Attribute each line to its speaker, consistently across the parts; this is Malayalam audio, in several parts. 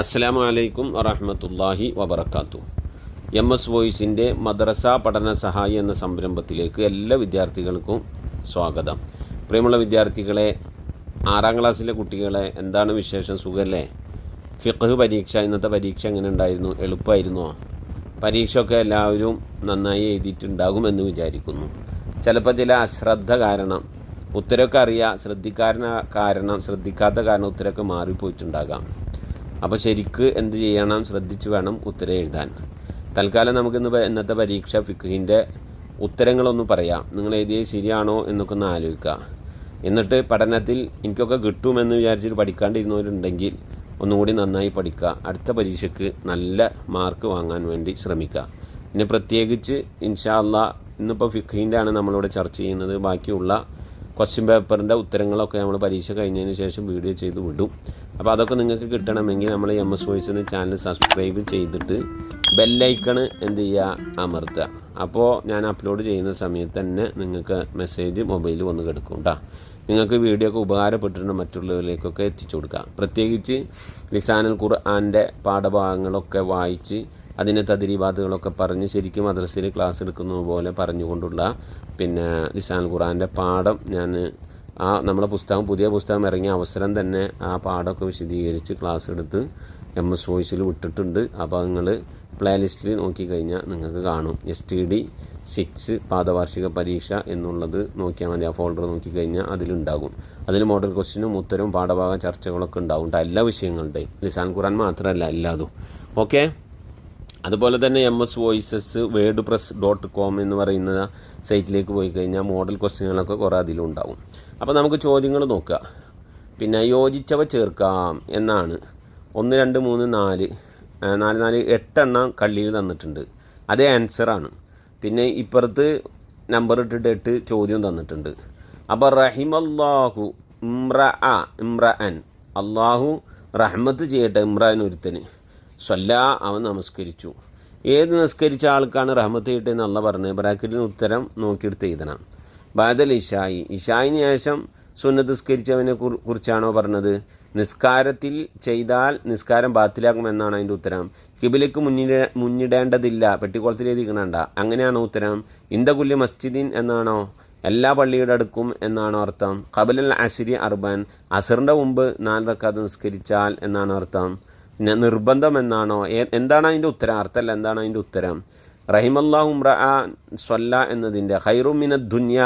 Speaker 1: അസ്സാം വലൈക്കും വറഹമത്തല്ലാഹി വബർക്കാത്തു എം എസ് വോയിസിന്റെ മദ്രസ പഠന സഹായി എന്ന സംരംഭത്തിലേക്ക് എല്ലാ വിദ്യാർത്ഥികൾക്കും സ്വാഗതം. പ്രിയമുള്ള വിദ്യാർത്ഥികളെ ആറാം ക്ലാസ്സിലെ കുട്ടികളെ എന്താണ് വിശേഷം? സുഖല്ലേ? ഫിഖ് പരീക്ഷ ഇന്നത്തെ പരീക്ഷ എങ്ങനെ ഉണ്ടായിരുന്നു? എളുപ്പമായിരുന്നോ? പരീക്ഷയൊക്കെ എല്ലാവരും നന്നായി എഴുതിയിട്ടുണ്ടാകുമെന്ന് വിചാരിക്കുന്നു. ചിലപ്പോൾ ചില അശ്രദ്ധ കാരണം ഉത്തരമൊക്കെ അറിയാം ശ്രദ്ധിക്കാരന കാരണം ശ്രദ്ധിക്കാത്ത കാരണം ഉത്തരമൊക്കെ മാറിപ്പോയിട്ടുണ്ടാകാം. അപ്പോൾ ശരിക്ക് എന്ത് ചെയ്യണം? ശ്രദ്ധിച്ച് വേണം ഉത്തരം എഴുതാൻ. തൽക്കാലം നമുക്കിന്ന് ഇന്നത്തെ പരീക്ഷ ഫിഖിന്റെ ഉത്തരങ്ങളൊന്ന് പറയാം. നിങ്ങൾ എഴുതിയത് ശരിയാണോ എന്നൊക്കെ ഒന്ന് ആലോചിക്കുക. എന്നിട്ട് പഠനത്തിൽ എനിക്കൊക്കെ കിട്ടുമെന്ന് വിചാരിച്ചിട്ട് പഠിക്കാണ്ടിരുന്നവരുണ്ടെങ്കിൽ ഒന്നുകൂടി നന്നായി പഠിക്കുക. അടുത്ത പരീക്ഷയ്ക്ക് നല്ല മാർക്ക് വാങ്ങാൻ വേണ്ടി ശ്രമിക്കുക. പിന്നെ പ്രത്യേകിച്ച് ഇൻഷാ അള്ളാ ഇന്നിപ്പോൾ ഫിഖിന്റെ ആണ് നമ്മളിവിടെ ചർച്ച ചെയ്യുന്നത്. ബാക്കിയുള്ള ക്വസ്റ്റ്യൻ പേപ്പറിന്റെ ഉത്തരങ്ങളൊക്കെ നമ്മൾ പരീക്ഷ കഴിഞ്ഞതിന് ശേഷം വീഡിയോ ചെയ്ത് വിടും. അപ്പോൾ അതൊക്കെ നിങ്ങൾക്ക് കിട്ടണമെങ്കിൽ നമ്മൾ എം എസ് വോയിസ് എന്ന ചാനൽ സബ്സ്ക്രൈബ് ചെയ്തിട്ട് ബെല്ലൈക്കണ് എന്ത് ചെയ്യുക? അമർത്തുക. അപ്പോൾ ഞാൻ അപ്ലോഡ് ചെയ്യുന്ന സമയത്ത് തന്നെ നിങ്ങൾക്ക് മെസ്സേജ് മൊബൈലിൽ വന്ന് കിടക്കും കേട്ടോ നിങ്ങൾക്ക് വീഡിയോ ഒക്കെ ഉപകാരപ്പെട്ടിട്ടുണ്ട് മറ്റുള്ളവരിലേക്കൊക്കെ എത്തിച്ചു കൊടുക്കുക പ്രത്യേകിച്ച് ലിസാനൽ ഖുർആാന്റെ പാഠഭാഗങ്ങളൊക്കെ വായിച്ച് അതിന്റെ തദ്രീബാത്തുകളൊക്കെ പറഞ്ഞ് ശരിക്കും മദ്രസയിൽ ക്ലാസ് എടുക്കുന്നത് പോലെ പറഞ്ഞുകൊണ്ടുള്ള പിന്നെ ലിസാൻ ഖുറാന്റെ പാഠം ഞാൻ ആ നമ്മളെ പുസ്തകം പുതിയ പുസ്തകം ഇറങ്ങിയ അവസരം തന്നെ ആ പാഠമൊക്കെ വിശദീകരിച്ച് ക്ലാസ് എടുത്ത് എം എസ് വോയിസിൽ വിട്ടിട്ടുണ്ട്. അപ്പോൾ നിങ്ങൾ പ്ലേ ലിസ്റ്റിൽ നോക്കിക്കഴിഞ്ഞാൽ നിങ്ങൾക്ക് കാണും. എസ് ടി ഡി സിക്സ് പാദവാർഷിക പരീക്ഷ എന്നുള്ളത് നോക്കിയാൽ മതി. ആ ഫോൾഡർ നോക്കിക്കഴിഞ്ഞാൽ അതിലുണ്ടാകും. അതിൽ മോഡൽ ക്വസ്റ്റ്യനും ഉത്തരവും പാഠഭാഗ ചർച്ചകളൊക്കെ ഉണ്ടാവും ട്ടോ. എല്ലാ വിഷയങ്ങളുടെയും. ലിസാൻ ഖുറാൻ മാത്രമല്ല എല്ലാതും. ഓക്കെ അതുപോലെ തന്നെ M S voices WordPress dot com എന്ന് പറയുന്ന സൈറ്റിലേക്ക് പോയി കഴിഞ്ഞാൽ മോഡൽ ക്വസ്റ്റ്യനുകളൊക്കെ കുറേ അതിലുണ്ടാവും അപ്പോൾ നമുക്ക് ചോദ്യങ്ങൾ നോക്കുക. പിന്നെ യോജിച്ചവ ചേർക്കാം എന്നാണ്. ഒന്ന് രണ്ട് മൂന്ന് നാല്. നാല് നാല് എട്ടെണ്ണം കള്ളിയിൽ തന്നിട്ടുണ്ട്. അതേ ആൻസറാണ് പിന്നെ ഇപ്പുറത്ത് നമ്പർ ഇട്ടിട്ട് എട്ട് ചോദ്യം തന്നിട്ടുണ്ട്. അപ്പോൾ റഹിമല്ലാഹു ഇമ്ര ആ ഇമ്ര അള്ളാഹു റഹ്മത്ത് ചെയ്യട്ടെ ഇമ്രാൻ ഒരുത്തന്. സ്വല്ല അവൻ നമസ്കരിച്ചു. ഏത് നമസ്കരിച്ച ആൾക്കാണ് റഹ്മത്ത് ചെയ്യട്ടെ എന്നുള്ള പറഞ്ഞത് ബ്രാക്കറ്റിന് ഉത്തരം നോക്കിയെടുത്ത് എഴുതണം. ബാദൽ ഇഷായി. ഇഷായിന് ശേഷം സുന്നത്ത് നിസ്കരിച്ചവനെ കുറിച്ചാണോ പറഞ്ഞത്? നിസ്കാരത്തിൽ ചെയ്താൽ നിസ്കാരം ബാത്തിലാക്കുമെന്നാണ് അതിന്റെ ഉത്തരം. കിബിലേക്ക് മുന്നിട മുന്നിടേണ്ടതില്ല. പെട്ടിക്കുളത്തിൽ എഴുതിക്കണണ്ട. അങ്ങനെയാണോ ഉത്തരം? ഇന്ദകുല്യ മസ്ജിദിൻ എന്നാണോ? എല്ലാ പള്ളിയുടെ അടുക്കും എന്നാണോ അർത്ഥം? കബലൽ അഷിരി അർബൻ. അസറിന്റെ മുമ്പ് നാല് റക്കാത്ത് നിസ്കരിച്ചാൽ എന്നാണ് അർത്ഥം? പിന്നെ നിർബന്ധം എന്നാണോ എന്താണ് അതിന്റെ ഉത്തരം? അർത്ഥമല്ല എന്താണ് അതിന്റെ ഉത്തരം? റഹിമല്ലാഹു ഉംറ സ്വല്ല എന്നതിന്റെ ഹൈറുമിന ദുന്യ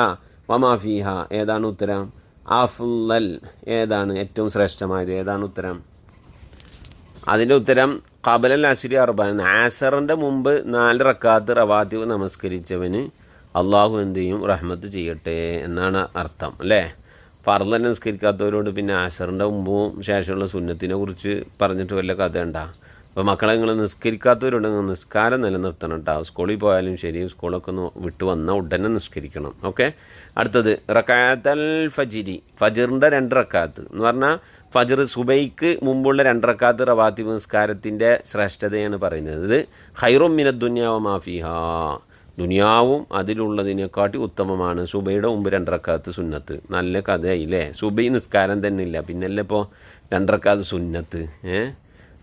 Speaker 1: വമാഫിഹ ഏതാണ് ഉത്തരം? ആഫുല്ലൽ ഏതാണ് ഏറ്റവും ശ്രേഷ്ഠമായത്? ഏതാണ് ഉത്തരം? അതിന്റെ ഉത്തരം കബലൽ അഷിരി അർബാൻ. ആസറിന്റെ മുമ്പ് നാല് റക്കാത്ത് റവാത്തിവ് നമസ്കരിച്ചവന് അള്ളാഹു എന്തു ചെയ്യും? റഹ്മത്ത് ചെയ്യട്ടെ എന്നാണ് അർത്ഥം അല്ലേ? ഫർദ് തന്നെ നിസ്കരിക്കാത്തവരോട് പിന്നെ ആശറിന്റെ മുമ്പും ശേഷമുള്ള സുന്നത്തിനെ കുറിച്ച് പറഞ്ഞിട്ട് വല്ല കഥ ഉണ്ടാ അപ്പോൾ മക്കളെ നിങ്ങൾ നിസ്കരിക്കാത്തവരുണ്ടെങ്കിൽ നിസ്കാരം നിലനിർത്തണം കേട്ടോ സ്കൂളിൽ പോയാലും ശരി സ്കൂളൊക്കെ ഒന്ന് വിട്ട് വന്നാൽ ഉടനെ നിസ്കരിക്കണം. ഓക്കെ? അടുത്തത് റക്കാത്തൽ ഫജിരി. ഫജിറിന്റെ രണ്ട് റക്കാത്ത്. എന്ന് പറഞ്ഞാൽ ഫജർ സുബൈക്ക് മുമ്പുള്ള രണ്ട് റക്കാത്ത് റവാത്തി നിസ്കാരത്തിന്റെ ശ്രേഷ്ഠതയാണ് പറയുന്നത്. ഇത് ഹൈറും മിന ദുന്യാവ മാഫിഹ ദുനിയാവും അതിലുള്ളതിനെക്കാട്ടി ഉത്തമമാണ്. സുബൈയുടെ മുമ്പ് രണ്ടറക്കാത്ത് സുന്നത്ത്. നല്ല കഥയായില്ലേ? സുബൈ നിസ്കാരം തന്നെ ഇല്ല പിന്നല്ലേ ഇപ്പോൾ രണ്ടറക്കാത്ത് സുന്നത്ത്. ഏ?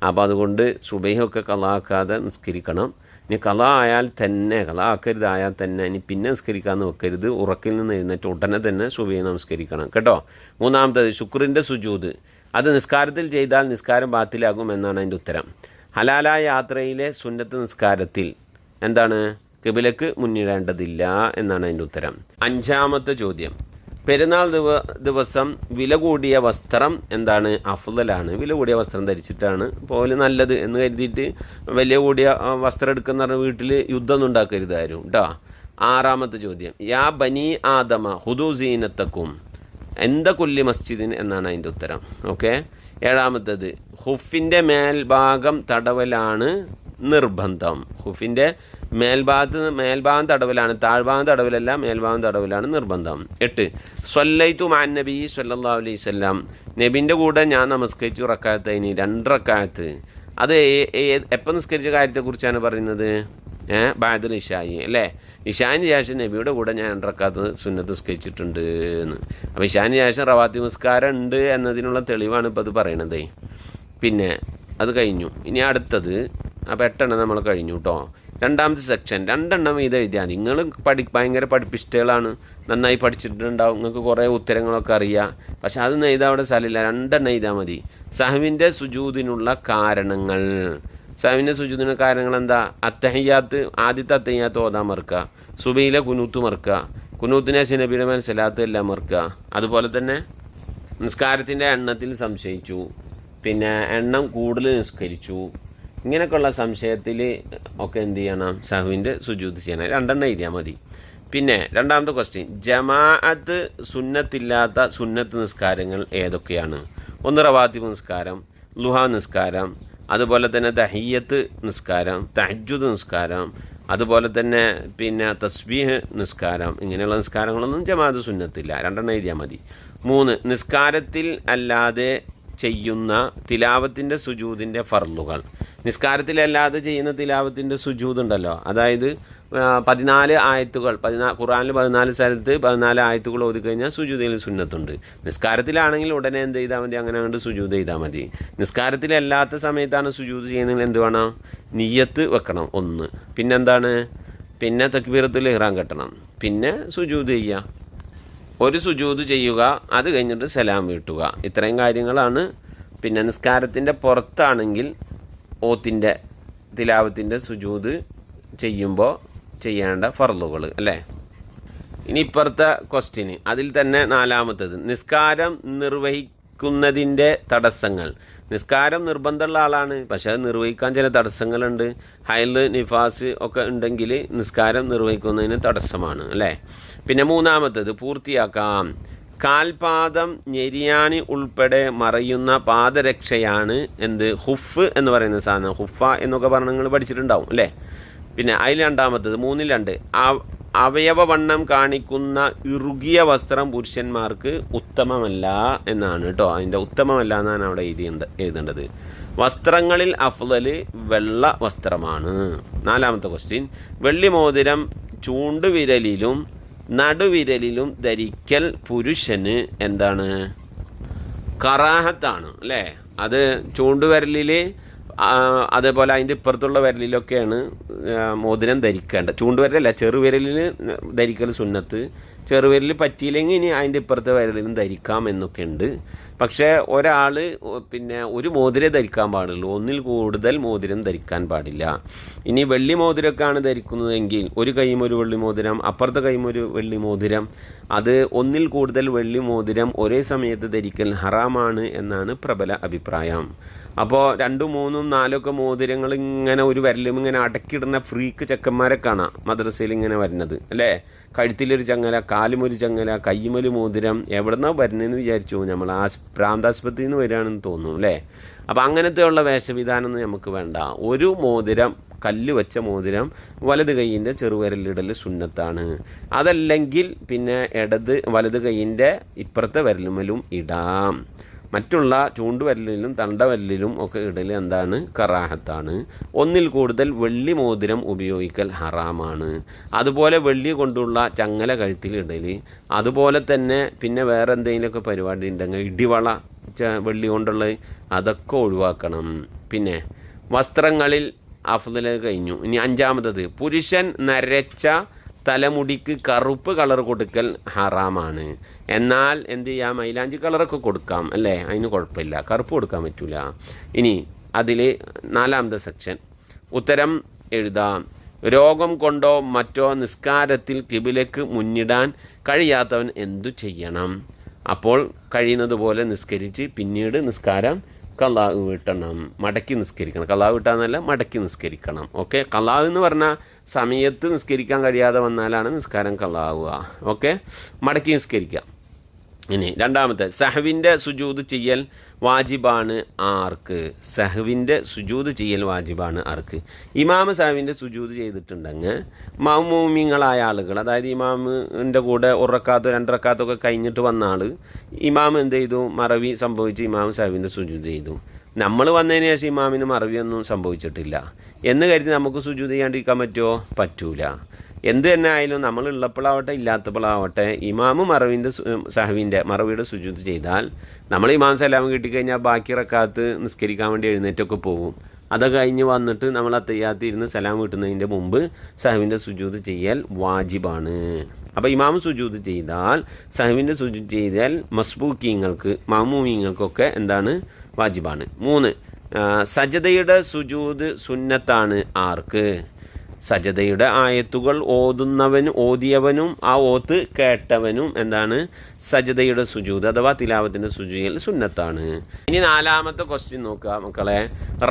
Speaker 1: അപ്പോൾ അതുകൊണ്ട് സുബൈയൊക്കെ കലാക്കാതെ നിസ്കരിക്കണം. ഇനി കല ആയാൽ തന്നെ കല ആക്കരുതായാൽ തന്നെ ഇനി പിന്നെ നിസ്കരിക്കാമെന്ന് വെക്കരുത് ഉറക്കിൽ നിന്ന് എഴുന്നേറ്റ് ഉടനെ തന്നെ സുബൈ നമസ്കരിക്കണം. കേട്ടോ? മൂന്നാമത്തത് ശുക്രിന്റെ സുജൂത്. അത് നിസ്കാരത്തിൽ ചെയ്താൽ നിസ്കാരം ബാത്തിലാകും എന്നാണ് അതിന്റെ ഉത്തരം. ഹലാലായ യാത്രയിലെ സുന്നത്ത് നിസ്കാരത്തിൽ എന്താണ്? കിബിലക്ക് മുന്നിടേണ്ടതില്ല എന്നാണ് അതിന്റെ ഉത്തരം. അഞ്ചാമത്തെ ചോദ്യം. പെരുന്നാൾ ദിവ ദിവസം വില കൂടിയ വസ്ത്രം എന്താണ്? അഫ്ദലാണ്. വില കൂടിയ വസ്ത്രം ധരിച്ചിട്ടാണ് പോലെ നല്ലത് എന്ന് കരുതിയിട്ട് വലിയ കൂടിയ വസ്ത്രം എടുക്കുന്ന വീട്ടിൽ യുദ്ധമൊന്നും ഉണ്ടാക്കരുത് ആരും. കേട്ടോ ആറാമത്തെ ചോദ്യം. യാ ബനി ആദമ ഹുദു സീനത്തക്കും. എന്ത കൊല്ലി മസ്ജിദിൻ എന്നാണ് അതിന്റെ ഉത്തരം. ഓക്കെ? ഏഴാമത്തത്. ഹുഫിന്റെ മേൽഭാഗം തടവലാണ് നിർബന്ധം. ഹുഫിന്റെ മേൽഭാഗത്ത് മേൽഭാഗം തടവിലാണ് താഴ്ഭാഗം തടവിലല്ല മേൽഭാഗം തടവിലാണ് നിർബന്ധം. എട്ട് സ്വല്ലൈത്തു മാൻ നബി സല്ലാ അലൈഹി സ്വല്ലാം നബിന്റെ കൂടെ ഞാൻ നമസ്കരിച്ചു റക്കായത്തൈനി രണ്ട് റക്കായത്ത്. അത് എപ്പോൾ നിസ്കരിച്ച കാര്യത്തെക്കുറിച്ചാണ് പറയുന്നത്? ഏഹ് ബാദുൽ ഇഷായി അല്ലേ? ഇഷാന് ശേഷം നബിയുടെ കൂടെ ഞാൻ രണ്ടറക്കാത്ത സുന്നത്ത് നിസ്കരിച്ചിട്ടുണ്ട് എന്ന്. അപ്പോൾ ഇഷാന് ശേഷം റവാത്തി നിസ്കാരം ഉണ്ട് എന്നതിനുള്ള തെളിവാണ് ഇപ്പോൾ അത് പറയണത്. പിന്നെ അത് കഴിഞ്ഞു. ഇനി അടുത്തത് അപ്പോൾ എട്ടെണ്ണം നമ്മൾ കഴിഞ്ഞു കേട്ടോ രണ്ടാമത്തെ സെക്ഷൻ രണ്ടെണ്ണം ഇത് എഴുതിയാൽ നിങ്ങൾ പഠി ഭയങ്കര പഠിപ്പിസ്റ്റുകളാണ് നന്നായി പഠിച്ചിട്ടുണ്ടാവും. നിങ്ങൾക്ക് കുറേ ഉത്തരങ്ങളൊക്കെ അറിയാം. പക്ഷെ അതൊന്നും എഴുതാൻ അവിടെ സ്ഥലമില്ല. രണ്ടെണ്ണം എഴുതാൽ മതി. സഹവിന്റെ സുജൂതിനുള്ള കാരണങ്ങൾ. സഹവിന്റെ സുജൂതിനുള്ള കാരണങ്ങൾ എന്താ? അത്തഹയ്യാത്ത് ആദ്യത്തെ അത്തഹയ്യാത്ത് ഓതാൻ മറക്കുക. സുബയിലെ കുനൂത്ത് മറക്കുക. കുനൂത്തിനെ സിനബിയുടെ മനസ്സിലാത്ത സലാത്ത് എല്ലാം മറക്കുക. അതുപോലെ തന്നെ നിസ്കാരത്തിന്റെ എണ്ണത്തിൽ സംശയിച്ചു. പിന്നെ എണ്ണം കൂടുതൽ നിസ്കരിച്ചു. ഇങ്ങനെയൊക്കെയുള്ള സംശയത്തിൽ ഒക്കെ എന്ത് ചെയ്യണം? സഹുവിന്റെ സുജൂത് ചെയ്യണം. രണ്ടെണ്ണം എഴുതിയാൽ മതി. പിന്നെ രണ്ടാമത്തെ ക്വസ്റ്റ്യൻ ജമാഅത്ത് സുന്നത്തില്ലാത്ത സുന്നത്ത് നിസ്കാരങ്ങൾ ഏതൊക്കെയാണ്? ഒന്ന് റവാത്തിബ് നിസ്കാരം ലുഹ നിസ്കാരം അതുപോലെ തന്നെ ദഹിയത്ത് നിസ്കാരം തഹജുദ് നിസ്കാരം അതുപോലെ തന്നെ പിന്നെ തസ്ബീഹ് നിസ്കാരം. ഇങ്ങനെയുള്ള നിസ്കാരങ്ങളൊന്നും ജമാഅത്ത് സുന്നത്തില്ല. രണ്ടെണ്ണം എഴുതിയാൽ മതി. മൂന്ന് നിസ്കാരത്തിൽ അല്ലാതെ ചെയ്യുന്ന തിലാവത്തിന്റെ സുജൂതിന്റെ ഫർലുകൾ നിസ്കാരത്തിലല്ലാതെ ചെയ്യുന്ന തിലാവത്തിന്റെ സുജൂത് ഉണ്ടല്ലോ. അതായത് പതിനാല് ആയത്തുകൾ പതിനാ ഖുറാനിൽ പതിനാല് സ്ഥലത്ത് പതിനാല് ആയത്തുകൾ ഓതി കഴിഞ്ഞാൽ സുജൂതയിൽ സുന്നത്തുണ്ട്. നിസ്കാരത്തിലാണെങ്കിൽ ഉടനെ എന്ത് ചെയ്താൽ മതി? അങ്ങനെ അങ്ങോട്ട് സുജൂത് ചെയ്താൽ മതി. നിസ്കാരത്തിലല്ലാത്ത സമയത്താണ് സുജൂത് ചെയ്യുന്നതിൽ എന്ത് വേണം? നീയത്ത് വെക്കണം ഒന്ന്. പിന്നെന്താണ്? പിന്നെ തക്ബീറത്തുൽ ഇഹ്റാം കെട്ടണം. പിന്നെ സുജൂത് ചെയ്യുക. ഒരു സുജൂത് ചെയ്യുക അത് കഴിഞ്ഞിട്ട് സലാം വീട്ടുക. ഇത്രയും കാര്യങ്ങളാണ്. പിന്നെ നിസ്കാരത്തിന്റെ പുറത്താണെങ്കിൽ ഓത്തിന്റെ തിലാവത്തിന്റെ സുജൂത് ചെയ്യുമ്പോൾ ചെയ്യേണ്ട ഫർലുകൾ അല്ലേ? ഇനി ഇപ്പുറത്തെ ക്വസ്റ്റ്യന് അതിൽ തന്നെ നാലാമത്തത്. നിസ്കാരം നിർവഹിക്കുന്നതിന്റെ തടസ്സങ്ങൾ. നിസ്കാരം നിർബന്ധമുള്ള ആളാണ് പക്ഷെ അത് നിർവഹിക്കാൻ ചില തടസ്സങ്ങളുണ്ട്. ഹൈൽ നിഫാസ് ഒക്കെ ഉണ്ടെങ്കിൽ നിസ്കാരം നിർവഹിക്കുന്നതിന് തടസ്സമാണ് അല്ലേ? പിന്നെ മൂന്നാമത്തത് പൂർത്തിയാക്കാം. കാൽപാദം ഞെരിയാണി ഉൾപ്പെടെ മറയുന്ന പാദരക്ഷയാണ് എന്ത്? ഹുഫ് എന്ന് പറയുന്ന സാധനം. ഹുഫ എന്നൊക്കെ പറഞ്ഞ് നിങ്ങൾ പഠിച്ചിട്ടുണ്ടാവും അല്ലേ? പിന്നെ അതിൽ രണ്ടാമത്തത് മൂന്നിൽ രണ്ട്. അവയവ വണ്ണം കാണിക്കുന്ന ഇറുകിയ വസ്ത്രം പുരുഷന്മാർക്ക് ഉത്തമമല്ല എന്നാണ് കേട്ടോ. അതിന്റെ ഉത്തമമല്ല എന്നാണ് അവിടെ എഴുതിയുണ്ട് എഴുതേണ്ടത്. വസ്ത്രങ്ങളിൽ അഫ്ലല് വെള്ള വസ്ത്രമാണ്. നാലാമത്തെ ക്വസ്റ്റ്യൻ വെള്ളി മോതിരം ചൂണ്ടുവിരലിലും നടുവിരലിലും ധരിക്കൽ പുരുഷന് എന്താണ്? കറാഹത്താണ് അല്ലേ? അത് ചൂണ്ടുവിരലിൽ അതേപോലെ അതിന്റെ ഇപ്പുറത്തുള്ള വിരലിലൊക്കെയാണ് മോതിരം ധരിക്കേണ്ടത്. ചൂണ്ടുവിരലല്ല ചെറുവിരലിൽ ധരിക്കൽ സുന്നത്ത്. ചെറുവിരൽ പറ്റിയില്ലെങ്കിൽ ഇനി അതിന്റെ ഇപ്പുറത്തെ വിരലിലും ധരിക്കാം എന്നൊക്കെ ഉണ്ട് പക്ഷേ ഒരാൾ പിന്നെ ഒരു മോതിരേ ധരിക്കാൻ പാടുള്ളൂ. ഒന്നിൽ കൂടുതൽ മോതിരം ധരിക്കാൻ പാടില്ല. ഇനി വെള്ളി മോതിരമൊക്കെയാണ് ധരിക്കുന്നതെങ്കിൽ ഒരു കൈയും ഒരു വെള്ളി മോതിരം അപ്പുറത്തെ കൈയും ഒരു വെള്ളി മോതിരം. അത് ഒന്നിൽ കൂടുതൽ വെള്ളി മോതിരം ഒരേ സമയത്ത് ധരിക്കൽ ഹറാമാണ് എന്നാണ് പ്രബല അഭിപ്രായം. അപ്പോൾ രണ്ടും മൂന്നും നാലൊക്കെ മോതിരങ്ങൾ ഇങ്ങനെ ഒരു വരലും ഇങ്ങനെ അടക്കിടുന്ന ഫ്രീക്ക് ചെക്കന്മാരെ കാണാം. മദ്രസയിൽ ഇങ്ങനെ വരുന്നത് അല്ലേ? കഴുത്തിലൊരു ചങ്ങല കാലുമൊരു ചങ്ങല കയ്യുമൊരു മോതിരം. എവിടുന്നാ വരുന്നതെന്ന് വിചാരിച്ചു? നമ്മൾ ആ പ്രാന്താസ്പത്രിയിൽ നിന്ന് വരികയാണെന്ന് തോന്നുന്നു അല്ലേ? അപ്പം അങ്ങനത്തെയുള്ള വേഷവിധാനമൊന്നും നമുക്ക് വേണ്ട. ഒരു മോതിരം കല്ല് വെച്ച മോതിരം വലത് കൈയിന്റെ ചെറുവിരലിടൽ സുന്നത്താണ്. അതല്ലെങ്കിൽ പിന്നെ ഇടത് വലത് കൈയിന്റെ ഇപ്പുറത്തെ വിരലുമലും ഇടാം. മറ്റുള്ള ചൂണ്ടുവരലിലും തണ്ടവരലിലും ഒക്കെ ഇടൽ എന്താണ്? കറാഹത്താണ്. ഒന്നിൽ കൂടുതൽ വെള്ളി മോതിരം ഉപയോഗിക്കൽ ഹറാമാണ്. അതുപോലെ വെള്ളി കൊണ്ടുള്ള ചങ്ങല കഴുത്തിൽ ഇടൽ അതുപോലെ തന്നെ പിന്നെ വേറെ എന്തെങ്കിലുമൊക്കെ പരിപാടി ഉണ്ടെങ്കിൽ ഇടിവള വെള്ളി കൊണ്ടുള്ള അതൊക്കെ ഒഴിവാക്കണം. പിന്നെ വസ്ത്രങ്ങളിൽ അഫ്ദൽ കഴിഞ്ഞു. ഇനി അഞ്ചാമത്തത്. പുരുഷൻ നരച്ച തലമുടിക്ക് കറുപ്പ് കളർ കൊടുക്കൽ ഹറാമാണ്. എന്നാൽ എന്ത് ചെയ്യാം? മൈലാഞ്ചി കളറൊക്കെ കൊടുക്കാം അല്ലേ? അതിന് കുഴപ്പമില്ല. കറുപ്പ് കൊടുക്കാൻ പറ്റില്ല ഇനി അതിൽ നാലാമത്തെ സെക്ഷൻ. ഉത്തരം എഴുതാം. രോഗം കൊണ്ടോ മറ്റോ നിസ്കാരത്തിൽ കിബിലക്ക് മുന്നിടാൻ കഴിയാത്തവൻ എന്തു ചെയ്യണം? അപ്പോൾ കഴിയുന്നത് പോലെ നിസ്കരിച്ച് പിന്നീട് നിസ്കാരം കലാവ് വീട്ടണം. മടക്കി നിസ്കരിക്കണം. കലാവ് വീട്ടാന്നല്ല മടക്കി നിസ്കരിക്കണം. ഓക്കെ? കലാവ് എന്ന് പറഞ്ഞാൽ സമയത്ത് നിസ്കരിക്കാൻ കഴിയാതെ വന്നാലാണ് നിസ്കാരം കള്ളാവുക. ഓക്കെ? മടക്കി നിസ്കരിക്കാം ഇനി രണ്ടാമത്തെ സഹവിന്റെ സുജൂത് ചെയ്യൽ വാജിബാണ് ആർക്ക്? സഹവിന്റെ സുജൂത് ചെയ്യൽ വാജിബാണ് ആർക്ക്? ഇമാമ് സഹവിന്റെ സുജൂത് ചെയ്തിട്ടുണ്ടെങ്കിൽ മൗമൂമിങ്ങളായ ആളുകൾ അതായത് ഇമാമിന്റെ കൂടെ ഉറക്കാത്തോ രണ്ടറക്കാത്തൊക്കെ കഴിഞ്ഞിട്ട് വന്ന ആൾ ഇമാം എന്ത് ചെയ്തു? മറവി സംഭവിച്ച് ഇമാം സഹവിന്റെ സുജൂത് ചെയ്തു. നമ്മൾ വന്നതിന് ശേഷം ഇമാമിന് മറവിയൊന്നും സംഭവിച്ചിട്ടില്ല. എന്ന് കരുതി നമുക്ക് സുജൂത് ചെയ്യാണ്ടിരിക്കാൻ പറ്റുമോ പറ്റൂല. എന്ത് തന്നെ ആയാലും നമ്മൾ ഉള്ളപ്പോഴാവട്ടെ ഇല്ലാത്തപ്പോഴാവട്ടെ ഇമാമ് മറവിന്റെ സഹവിന്റെ മറവിയുടെ സുജൂത് ചെയ്താൽ നമ്മൾ ഇമാം സലാം കിട്ടിക്കഴിഞ്ഞാൽ ബാക്കി റക്കാത്ത് നിസ്കരിക്കാൻ വേണ്ടി എഴുന്നേറ്റൊക്കെ പോകും. അത് കഴിഞ്ഞ് വന്നിട്ട് നമ്മൾ അത്തയ്യാത്ത് ഇരുന്ന് സലാം കിട്ടുന്നതിന്റെ മുമ്പ് സഹവിന്റെ സുജൂത് ചെയ്യൽ വാജിബാണ്. അപ്പോൾ ഇമാം സുജൂത് ചെയ്താൽ സഹവിന്റെ സുജൂത് ചെയ്താൽ മസ്ബൂക്കിങ്ങൾക്ക് മാമൂമിങ്ങൾക്കൊക്കെ എന്താണ്? വാജിബാണ്. മൂന്ന് സജതയുടെ സുജൂത് സുന്നത്താണ് ആർക്ക്? സജതയുടെ ആയത്തുകൾ ഓതുന്നവനും ഓതിയവനും ആ ഓത്ത് കേട്ടവനും എന്താണ്? സജതയുടെ സുജൂത് അഥവാ തിലാവത്തിന്റെ സുജൂയിൽ സുന്നത്താണ്. ഇനി നാലാമത്തെ ക്വസ്റ്റ്യൻ നോക്കുക മക്കളെ.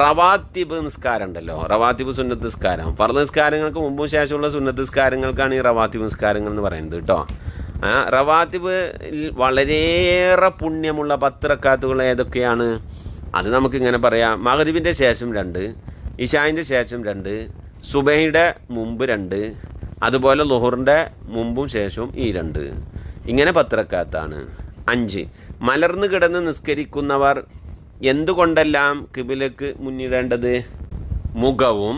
Speaker 1: റവാത്തിബ് നിസ്കാരം ഉണ്ടല്ലോ. റവാത്തിബ് സുന്നത്ത് നിസ്കാരം. ഫർദ് നിസ്കാരങ്ങൾക്ക് മുമ്പും ശേഷമുള്ള സുന്നത്ത് നിസ്കാരങ്ങൾക്കാണ് ഈ റവാത്തിബ് നിസ്കാരങ്ങൾ എന്ന് പറയുന്നത് കേട്ടോ റവാത്തിബ് വളരെയേറെ പുണ്യമുള്ള പത്ത് റക്കാത്തുകൾ ഏതൊക്കെയാണ്? അത് നമുക്കിങ്ങനെ പറയാം. മഹരിബിന്റെ ശേഷം രണ്ട് ഇഷായിന്റെ ശേഷം രണ്ട് സുബൈയുടെ മുമ്പ് രണ്ട് അതുപോലെ ലുഹറിന്റെ മുമ്പും ശേഷവും ഈ രണ്ട്. ഇങ്ങനെ പത്രക്കാത്താണ് അഞ്ച് മലർന്നു കിടന്ന് നിസ്കരിക്കുന്നവർ എന്തുകൊണ്ടെല്ലാം കിബിലക്ക് മുന്നിടേണ്ടത്? മുഖവും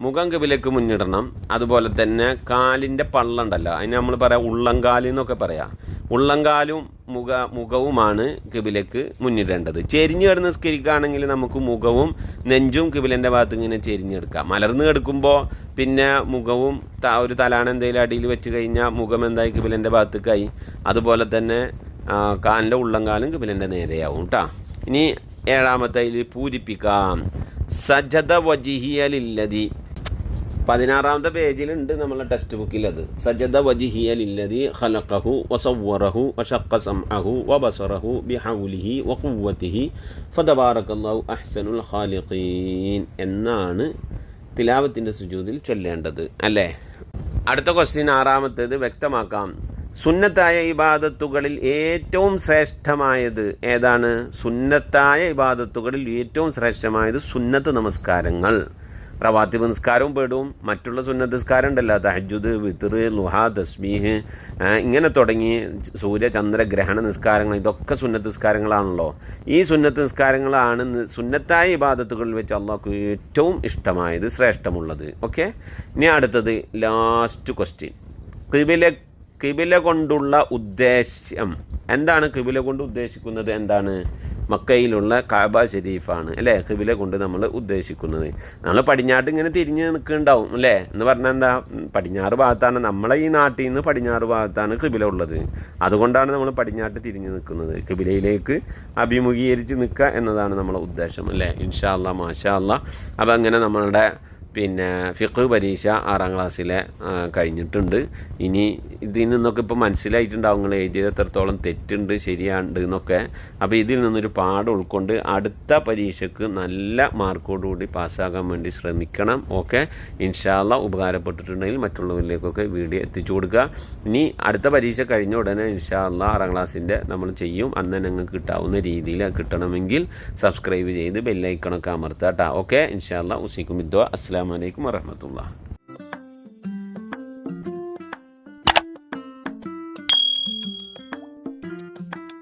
Speaker 1: മുഖം കിബിലേക്ക് മുന്നിടണം. അതുപോലെ തന്നെ കാലിന്റെ പള്ളുണ്ടല്ലോ. അതിന് നമ്മൾ പറയാം ഉള്ളംകാലിന്നൊക്കെ പറയാം. ഉള്ളംകാലും മുഖ മുഖവുമാണ് കിബിലക്ക് മുന്നിടേണ്ടത്. ചെരിഞ്ഞ് കിടന്ന് നിസ്കരിക്കുകയാണെങ്കിൽ നമുക്ക് മുഖവും നെഞ്ചും കിബിലന്റെ ഭാഗത്ത് ഇങ്ങനെ ചെരിഞ്ഞെടുക്കാം മലർന്ന് കിടക്കുമ്പോൾ പിന്നെ മുഖവും ഒരു തലാണ എന്തെങ്കിലും അടിയിൽ വെച്ച് കഴിഞ്ഞാൽ മുഖം എന്തായി കിബിലന്റെ ഭാഗത്തേക്കായി? അതുപോലെ തന്നെ കാലിന്റെ ഉള്ളംകാലും കിബിലന്റെ നേരെയാവും കേട്ടോ ഇനി ഏഴാമത്തെ പൂരിപ്പിക്കാം. സജത വജിഹിയലില്ലതി പതിനാറാമത്തെ പേജിലുണ്ട് നമ്മളെ ടെക്സ്റ്റ് ബുക്കിൽ അത്. സജദ വജിഹിയലില്ലതി ഖലഖഹു വസവ്വറഹു വഷഖ സംഅഹു വബസറഹു ബിഹൗലിഹി വഖുവ്വതിഹി ഫതബാറകല്ലാഹു അഹ്സനുൽ ഖാലിഖീൻ എന്നാണ് തിലാവത്തിന്റെ സുജൂദിൽ ചൊല്ലേണ്ടത്. അല്ലേ? അടുത്ത ക്വസ്റ്റ്യൻ ആറാമത്തേത് വ്യക്തമാക്കാം. സുന്നത്തായ ഇബാദത്തുകളിൽ ഏറ്റവും ശ്രേഷ്ഠമായത് ഏതാണ്? സുന്നത്തായ ഇബാദത്തുകളിൽ ഏറ്റവും ശ്രേഷ്ഠമായത് സുന്നത്ത് നമസ്കാരങ്ങൾ. റവാത്തിബ് നിസ്കാരവും പെടും. മറ്റുള്ള സുന്നത്ത് നിസ്കാരം ഉണ്ടല്ലോ തഹജുദ് വിത്തർ ലുഹ തസ്മീഹ് ഇങ്ങനെ തുടങ്ങി സൂര്യ ചന്ദ്ര ഗ്രഹണ നിസ്കാരങ്ങൾ. ഇതൊക്കെ സുന്നത്ത് നിസ്കാരങ്ങളാണല്ലോ. ഈ സുന്നത്ത് നിസ്കാരങ്ങളാണ് സുന്നത്തായ ഇബാദത്തുകളിൽ വെച്ച് അള്ളാഹ്ക്ക് ഏറ്റവും ഇഷ്ടമായത് ശ്രേഷ്ഠമുള്ളത്. ഓക്കെ? ഇനി അടുത്തത് ലാസ്റ്റ് ക്വസ്റ്റ്യൻ. കിബില കിബില കൊണ്ടുള്ള ഉദ്ദേശ്യം. എന്താണ് കിബില കൊണ്ട് ഉദ്ദേശിക്കുന്നത്? എന്താണ്? മക്കയിലുള്ള കാബ ഷെരീഫാണ് അല്ലേ? കിബില കൊണ്ട് നമ്മൾ ഉദ്ദേശിക്കുന്നത്. നമ്മൾ പടിഞ്ഞാട്ട് ഇങ്ങനെ തിരിഞ്ഞ് നിൽക്കുന്നുണ്ടാവും അല്ലേ? എന്ന് പറഞ്ഞാൽ എന്താ? പടിഞ്ഞാറ് ഭാഗത്താണ് നമ്മളെ ഈ നാട്ടിൽ നിന്ന് പടിഞ്ഞാറ് ഭാഗത്താണ് കിബില ഉള്ളത്. അതുകൊണ്ടാണ് നമ്മൾ പടിഞ്ഞാട്ട് തിരിഞ്ഞ് നിൽക്കുന്നത്. കിബിലയിലേക്ക് അഭിമുഖീകരിച്ച് നിൽക്കുക എന്നതാണ് നമ്മളെ ഉദ്ദേശം അല്ലേ? ഇൻഷാ അല്ലാ മാഷാ അല്ലാ അപ്പം അങ്ങനെ നമ്മളുടെ പിന്നെ ഫിഖ് പരീക്ഷ ആറാം ക്ലാസ്സിലെ കഴിഞ്ഞിട്ടുണ്ട്. ഇനി ഇതിൽ നിന്നൊക്കെ ഇപ്പോൾ മനസ്സിലായിട്ടുണ്ടാവും നിങ്ങൾ എഴുതിയത് എത്രത്തോളം തെറ്റുണ്ട് ശരിയാണ്ട് എന്നൊക്കെ. അപ്പോൾ ഇതിൽ നിന്നൊരു പാഠം ഉൾക്കൊണ്ട് അടുത്ത പരീക്ഷയ്ക്ക് നല്ല മാർക്കോടുകൂടി പാസ്സാകാൻ വേണ്ടി ശ്രമിക്കണം. ഓക്കെ? ഇൻഷാല്ല ഉപകാരപ്പെട്ടിട്ടുണ്ടെങ്കിൽ മറ്റുള്ളവരിലേക്കൊക്കെ വീഡിയോ എത്തിച്ചു കൊടുക്കുക. ഇനി അടുത്ത പരീക്ഷ കഴിഞ്ഞ ഉടനെ ഇൻഷാല്ല ആറാം ക്ലാസ്സിന്റെ നമ്മൾ ചെയ്യും. അന്ന് ഞങ്ങൾക്ക് കിട്ടാവുന്ന രീതിയിൽ കിട്ടണമെങ്കിൽ സബ്സ്ക്രൈബ് ചെയ്ത് ബെല്ലൈക്കണൊക്കെ അമർത്താം കേട്ടോ ഓക്കെ? ഇൻഷാല്ല ഉസിക്കും ഇദ്വ അസ്സാം വലൈക്കും വറഹമത്തുള്ള